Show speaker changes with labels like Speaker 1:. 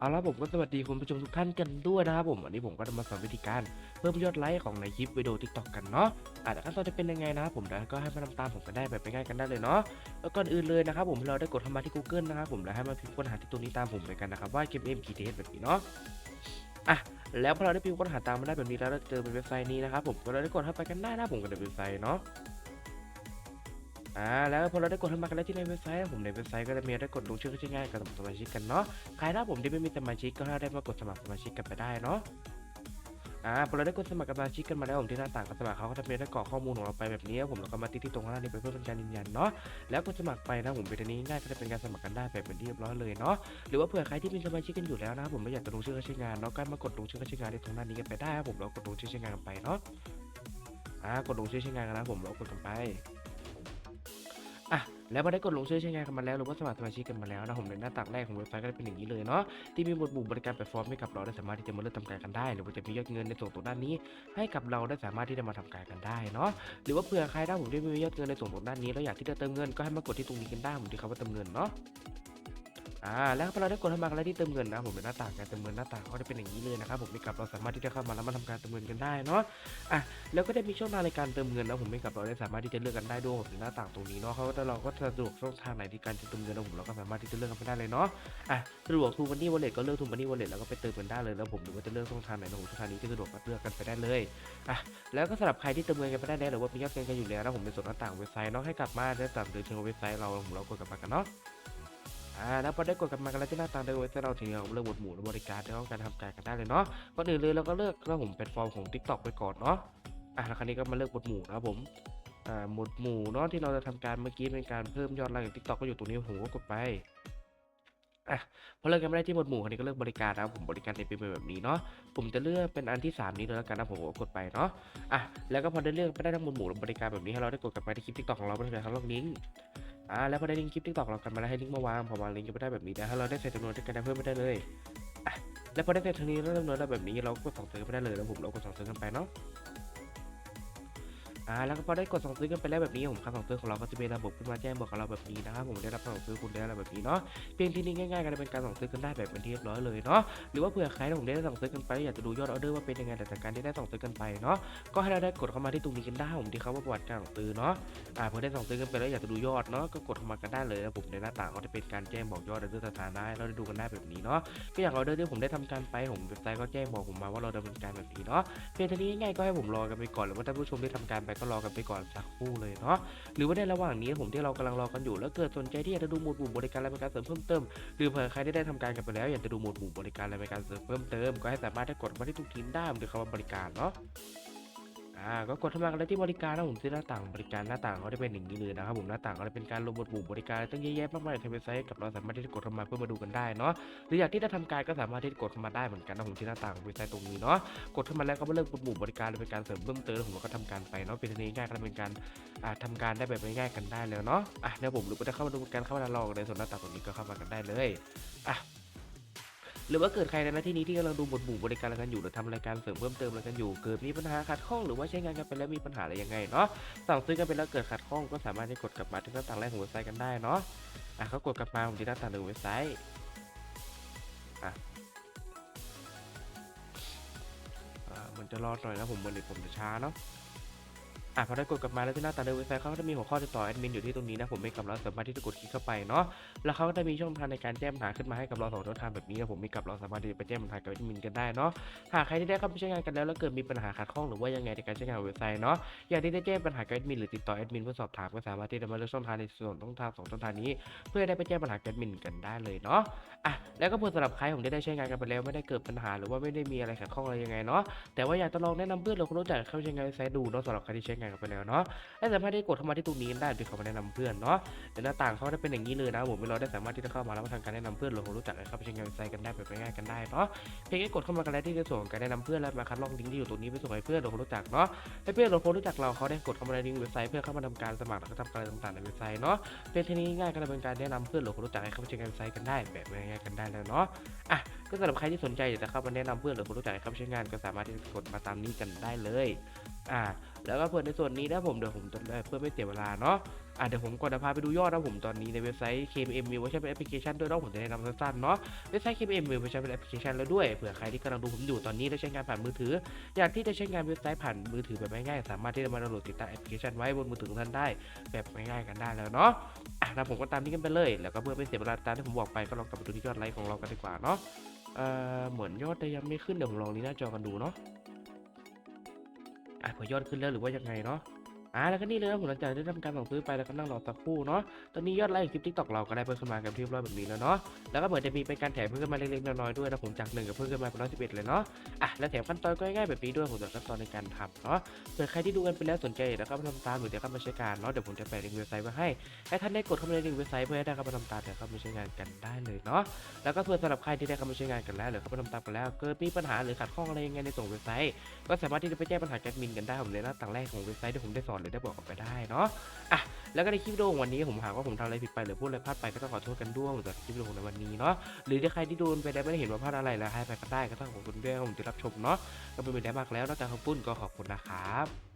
Speaker 1: เอาละผมก็สวัสดีคุณผู้ชมทุกท่านกันด้วยนะครับผมวันนี้ผมก็จะมาสอนวิธีการเพิ่มยอดไลค์ของในคลิปวิดีโอทิกตอกกันเนาะอะแต่ขั้นตอนจะเป็นยังไงนะครับผมแล้วก็ให้มาทำตามผมกันได้แบบง่ายๆกันได้เลยเนาะแล้วก่อนอื่นเลยนะครับผมเราได้กดเข้ามาที่ Google นะครับผมแล้วให้มาพิมพ์ค้นหาที่ตัวนี้ตามผมไปกันนะครับว่าเกมเอ็มกีเทสแบบนี้เนาะอะแล้วพอเราได้พิมพ์ค้นหาตามมาได้แบบนี้แล้วเราเจอเป็นเว็บไซต์นี้นะครับผมก็เราได้กดเข้าไปกันได้นะผมกับเว็บไซต์เนาะ อ่าแล้วพอเราได้กดเข้ามากันแล้วที่ในเว็บไซต์ผมในเว็บไซต์ก็จะมีได้กดลงชื่อเข้าชื่อง่ายกับสมาชิกกันเนาะใครถ้าผมที่ไม่มีสมาชิกก็ได้มากดสมัครสมาชิกกันไปได้เนาะอ่าพอเราได้กดสมัครสมาชิกกันมาแล้วผมที่หน้าต่างกับสมัครเขาก็จะมีได้กรอกข้อมูลของเราไปแบบนี้ผมแล้วก็มาติ๊กที่ตรงข้างล่างนี้ไปเพื่อเป็นการยืนยันเนาะแล้วกดสมัครไปนะผมเป็นนี้ง่ายก็จะเป็นการสมัครกันได้แบบเป็นที่เรียบร้อยเลยเนาะหรือว่าเผื่อใครที่มีสมาชิกกันอยู่แล้วนะผมไม่อยากจะลงชื่อเข้าชื่องานเนาะก็มากดลงชื่อเข้าชื่องานที่ตรงหน้านี้กันไปได้ครับผมแล้วกดลงชื่อชื่องานกันไปเนาะอ่ากดลงชื่อชื่องานกันนะผมแล้วกดกันไป แล้วพอได้กดลงชื่อใช้งานกันมาแล้วหรือว่าสมัครสมาชิกกันมาแล้วนะผมในหน้าต่างแรกของเว็บไซต์ก็จะเป็นอย่างนี้เลยเนาะที่มีหมวดหมู่บริการแพลตฟอร์มให้กับเราได้สามารถที่จะมาเลือกทำการกันได้ หรือว่าจะมียอดเงินในส่วนตรงด้านนี้ ให้กับเราได้สามารถที่จะมาทำการกันได้เนาะหรือว่าเผื่อใครถ้าผมได้มียอดเงินในส่วนตรงด้านนี้แล้วอยากที่จะเติมเงินก็ให้มากดที่ตรงนี้กันได้ผมที่คำว่าเติมเงินเนาะ อ่าแล้วพอเราได้กดเข้ามาแล้วที่เติมเงินนะผมเป็นหน้าต่างการเติมเงินหน้าต่างเขาจะเป็นอย่างนี้เลยนะครับผมมีกลับเราสามารถที่จะเข้ามาแล้วมาทำการเติมเงินกันได้เนาะอะแล้วก็ได้มีช่องทางในการเติมเงินนะผมไม่กลับเราได้สามารถที่จะเลือกกันได้ด้วยผมในหน้าต่างตรงนี้เนาะเขาก็จะเราก็สะดวกช่องทางไหนที่การจะเติมเงินนะผมเราก็สามารถที่จะเลือกกันไปได้เลยเนาะอะสะดวกทูมันนี่วอลเล็ตก็เลือกทูมันนี่วอลเล็ตแล้วก็ไปเติมกันได้เลยแล้วผมหรือว่าจะเลือกช่องทางไหนนะผมช่องทางนี้ที่สะดวกก็เลือกกันไปได้เลยอะแล้วก็สำหรับใครที่เติมเงินกันไปได้แล้วหรือว่ามียอดเงินกันอยู่แล้วนะผมในส่วนหน้าต่างเว็บไซต์เนาะให้กลับมาได้ตามเดินเชิงเว็บไซต์เราผมเรากดกลับมากันเนาะ อ่าแล้วพอได้กดกลับมากันแล้วที่หน้าต่างในเว็บไซตเราถึงเราเลือกหมวดหมู่และบริการแล้วก็การทำการกันได้เลยเนาะก่อนอื่นเลยเราก็เลือกแล้วผมเป็นฟอร์มของ TikTok ไปก่อนเนาะอะแล้วคราวนี้ก็มาเลือกหมวดหมู่นะครับผมอ่าหมวดหมู่เนาะที่เราจะทำการเมื่อกี้เป็นการเพิ่มยอดไลค์ของ TikTok ก็อยู่ตรงนี้ผมก็กดไปอะพอเลือกกันไม่ได้ที่หมวดหมู่คราวนี้ก็เลือกบริการนะครับผมบริการในเป็นแบบนี้เนาะผมจะเลือกเป็นอันที่ 3 นี้เลยแล้วกันนะผมก็กดไปเนาะอะแล้วก็พอได้เลือกไปได้ทั้งหมวดหมู่และบริการแบบนี้ให้เราได้กดกลับไปที่คลิป TikTok ของเราเพื่อการลอกลิงก์ อ่าแล้วพอได้ลิงก์คลิปทิกตอกเรากันมาแล้วให้ลิงก์มาวางพอวางลิงก์ก็ไปได้แบบนี้นะถ้าเราได้ใส่จำนวนที่กันได้เพิ่มไม่ได้เลยอะแล้วพอได้ใส่ทางนี้แล้วจำนวนเราแบบนี้เราก็สั่งซื้อไปได้เลยแล้วผมเราก็สั่งซื้อกันไปเนาะ อ่าแล้วก็พอได้กดสั่งซื้อกันไปแล้วแบบนี้ผมการสั่งซื้อของเราก็จะมีระบบขึ้นมาแจ้งบอกกับเราแบบนี้นะครับผมได้รับสั่งซื้อคุณได้อะไรแบบนี้เนาะเพียงที่นี้ง่ายๆกันเป็นการสั่งซื้อกันได้แบบเป็นที่เรียบร้อยเลยเนาะหรือว่าเผื่อใครที่ผมได้สั่งซื้อกันไปอยากจะดูยอดออเดอร์ว่าเป็นยังไงแต่จากการที่ได้สั่งซื้อกันไปเนาะก็ให้เราได้กดเข้ามาที่ตรงนี้กันได้ผมที่เขาว่าประวัติการสั่งซื้อเนาะอ่าเพื่อได้สั่งซื้อกันไปแล้วอยากจะดูยอดเนาะก็กดเข้ามากันได้เลยนะผมในหน้าต่างเขาจะเป็นการแจ้งบอกยอดออเดอร์สถานะเราได้ดูกันได้แบบนี้เนาะก็อย่างออเดอร์ที่ผมได้ทำการไปผมเว็บไซต์ก็แจ้งบอกผมมาว่าเราดำเนินการแบบนี้เนาะเพียงเท่านี้ง่ายๆก็ให้ผมรอกันไปก่อนหรือว่าท่านผู้ชมที่ทำการไปก็รอกันไปก่อนสักคู่เลยเนาะหรือว่าในระหว่างนี้ผมที่เรากำลังรอกันอยู่แล้วเกิดสนใจที่อยากจะดูหมวดหมู่บริการและบริการเสริมเพิ่มเติมหรือเผื่อใครที่ได้ทำการกันไปแล้วอยากจะดูหมวดหมู่บริการและบริการเสริมเพิ่มเติมก็ให้สามารถได้กดมาที่ทุกทีมได้หรือคำว่าบริการเนาะ อ่าก็กดเข้ามากันเลยที่บริการนะผมที่หน้าต่างบริการหน้าต่างเขาจะเป็นอย่างนี้เลยนะครับผมหน้าต่างเขาจะเป็นการลงหมวดหมู่บริการตั้งเยอะแยะมากมายในเว็บไซต์กับเราสามารถที่จะกดเข้ามาเพื่อมาดูกันได้เนาะหรืออยากที่จะทำการก็สามารถที่จะกดเข้ามาได้เหมือนกันนะผมที่หน้าต่างเว็บไซต์ตรงนี้เนาะกดเข้ามาแล้วก็มาเลือกหมวดหมู่บริการเป็นการเสริมเพิ่มเติมผมก็ทำการไปเนาะเป็นอันนี้ง่ายก็เป็นการอ่าทำการได้แบบง่ายๆกันได้แล้วเนาะอะเดี๋ยวผมหรือว่าจะเข้ามาดูการเข้ามาลองในส่วนหน้าต่างตรงนี้ก็เข้ามากันได้เลยอะ หรือว่าเกิดใครในหน้าที่นี้ที่กำลังดูหมวดหมู่บริการอะไรกันอยู่หรือทำรายการเสริมเพิ่มเติมอะไรกันอยู่ เกิดมีปัญหาขัดข้องหรือว่าใช้งานกันไปแล้วมีปัญหาอะไรยังไงเนาะสั่งซื้อกันไปแล้วเกิดขัดข้องก็สามารถที่กดกลับมาที่หน้าต่างแรกของเว็บไซต์กันได้เนาะอะเขากดกลับมาผมที่หน้าต่างหนึ่งเว็บไซต์อะอ่ามันจะรอหน่อยนะผมบนเน็ตผมจะช้าเนาะ อะพอได้กดกลับมาแล้วที่หน้าตาในเว็บไซต์เขาก็จะมีหัวข้อติดต่อแอดมินอยู่ที่ตรงนี้นะผมไม่กับเราสามารถที่จะกดคลิกเข้าไปเนาะแล้วเขาก็จะมีช่องทางในการแจ้งปัญหาขึ้นมาให้กับเราสองช่องทางแบบนี้นะผมมีกับเราสามารถที่จะไปแจ้งปัญหากับแอดมินกันได้เนาะหากใครที่ได้เข้าไปใช้งานกันแล้วแล้วเกิดมีปัญหาขัดข้องหรือว่ายังไงในการใช้งานเว็บไซต์เนาะอยากที่จะแจ้งปัญหากับแอดมินหรือติดต่อแอดมินเพื่อสอบถามก็สามารถที่จะมาเลือกช่องทางในส่วนช่องทางสองช่องทางนี้ เพื่อได้ไปแจ้งปัญหากับแอดมินกันได้เลยเนาะอะแล้วก็เพื่อสำหรับใครผมได้ใช้งานกันไปแล้วไม่ได้เกิดปัญหาหรือว่าไม่ได้มีอะไรขัดข้องอะไรยังไงเนาะแต่ว่าอยากจะลองแนะนำเพื่อนหรือคนรู้จักเข้าใช้งานเว็บไซต์ดูเนาะสำหรับใครที่ใช้งานกันไปแล้วเนาะและสามารถที่กดเข้ามาที่ตรงนี้ได้โดยเขามาแนะนำเพื่อนเนาะเดี๋ยวหน้าต่างเขาจะเป็นอย่างนี้เลยนะผมเราได้สามารถที่จะเข้ามาแล้วมาทำการแนะนำเพื่อนหรือคนรู้จักเข้าไปใช้งานเว็บไซต์กันได้แบบง่ายๆกันได้เนาะเพียงแค่กดเข้ามากันแล้วที่จะส่งการแนะนำเพื่อนแล้วมาคัดลอกลิงก์ที่อยู่ตรงนี้ไปส่งให้เพื่อนหรือคนรู้จักเนาะให้เพื่อนหรือคนรู้จักเราเขาได้กดเข้ามาในลิงก์เว็บไซต์เพื่อเข้ามาทำการสมัครแล้วก็ทำการต่างๆในเว็บไซต์เนาะเป็นทีนี้ง่ายก็จะเป็นการแนะนำเพื่อนหรือคนรู้จักให้เข้าไปใช้งานเว็บไซต์กันได้แบบง่ายๆกันได้แล้วเนาะอะ ก็สำหรับใครที่สนใจอยากจะเข้ามาแนะนำเพื่อนหรือคนรู้จักให้เข้าใช้งานก็สามารถที่จะกดมาตามนี้กันได้เลย อ่า แล้วก็เพื่อนในส่วนนี้นะผมเดี๋ยวผมจะเพื่อไม่เสียเวลาเนาะอะเดี๋ยวผมก่อนจะพาไปดูยอดนะผมตอนนี้ในเว็บไซต์ KMM มีเวอร์ชันเป็นแอปพลิเคชันด้วยเนาะผมจะแนะนำสั้นๆเนาะเว็บไซต์ KMM มีเวอร์ชันเป็นแอปพลิเคชันแล้วด้วยเผื่อใครที่กำลังดูผมอยู่ตอนนี้และใช้งานผ่านมือถือ อยากที่จะใช้งานเว็บไซต์ผ่านมือถือแบบง่ายๆสามารถที่จะมาดาวน์โหลดติดตั้งแอปพลิเคชันไว้บนมือถือของท่านได้ แบบง่ายๆกันได้แล้วเนาะอะแล้วผมก็ตามนี้กันไปเลย แล้วก็เพื่อไม่เสียเวลาตามที่ผมบอกไปก็ลองกลับไปดูที่ยอดไลค์ของเรากันดีกว่าเนาะ เอ่อเหมือนยอดจะยังไม่ขึ้นเดี๋ยวผมลองนี้หน้าจอกันดูเนาะอะเผื่อยอดขึ้นแล้วหรือว่ายังไงเนาะ อ่าแล้วก็นี่เลยนะผมหลังจากได้ทำการสั่งซื้อไปแล้วก็นั่งรอสักครู่เนาะตอนนี้ยอดไลค์คลิปทิกตอกเราก็ได้เพิ่มขึ้นมากันที่ร้อยแบบนี้แล้วเนาะแล้วก็เหมือนจะมีเป็นการแถมเพิ่มขึ้นมาเล็กๆน้อยๆด้วยนะผมจากหนึ่งกับเพิ่มขึ้นมาเป็นร้อยสิบเอ็ดเลยเนาะอะแล้วแถมขั้นตอนก็ง่ายๆแบบนี้ด้วยผมจะขั้นตอนในการทำเนาะเผื่อใครที่ดูกันไปแล้วสนใจแล้วก็มาทำตามหรือจะเข้ามาใช้การเนาะเดี๋ยวผมจะแปะลิงก์เว็บไซต์ไว้ให้ให้ท่านได้กดเข้ามาในลิงก์เว็บไซต์เพื่อให้ได้เข้ามาทำตามเดี๋ยวเข้ามาใช้งานกันได้เลยเนาะแล้วก็เพื่อสำหรับใครที่ได้เข้ามาใช้งานกันแล้วหรือเข้ามาทำตามกันแล้วเกิดมีปัญหาหรือขัดข้องอะไรยังไงในส่งเว็บไซต์ ก็สามารถที่จะไปแจ้ปัญหาแอดมินกันได้ผมในหน้าต่างแรกของเว็บไซต์ที่ผมได้สอนหรือได้บอกออกไปได้เนาะอะแล้วก็ในคลิปวิดีโอวันนี้ผมหากว่าผมทำอะไรผิดไปหรือพูดอะไรพลาดไปก็ต้องขอโทษกันด้วยสำหรับคลิปวิดีโอในวันนี้เนาะหรือถ้าใครที่ดูไปได้ไม่ได้เห็นว่าพลาดอะไรแล้วให้ไปก็ได้ก็ต้องขอบคุณด้วยผมที่รับชมเนาะก็เป็นไปได้มากแล้วนอกจากขอบคุณก็ขอบคุณนะครับ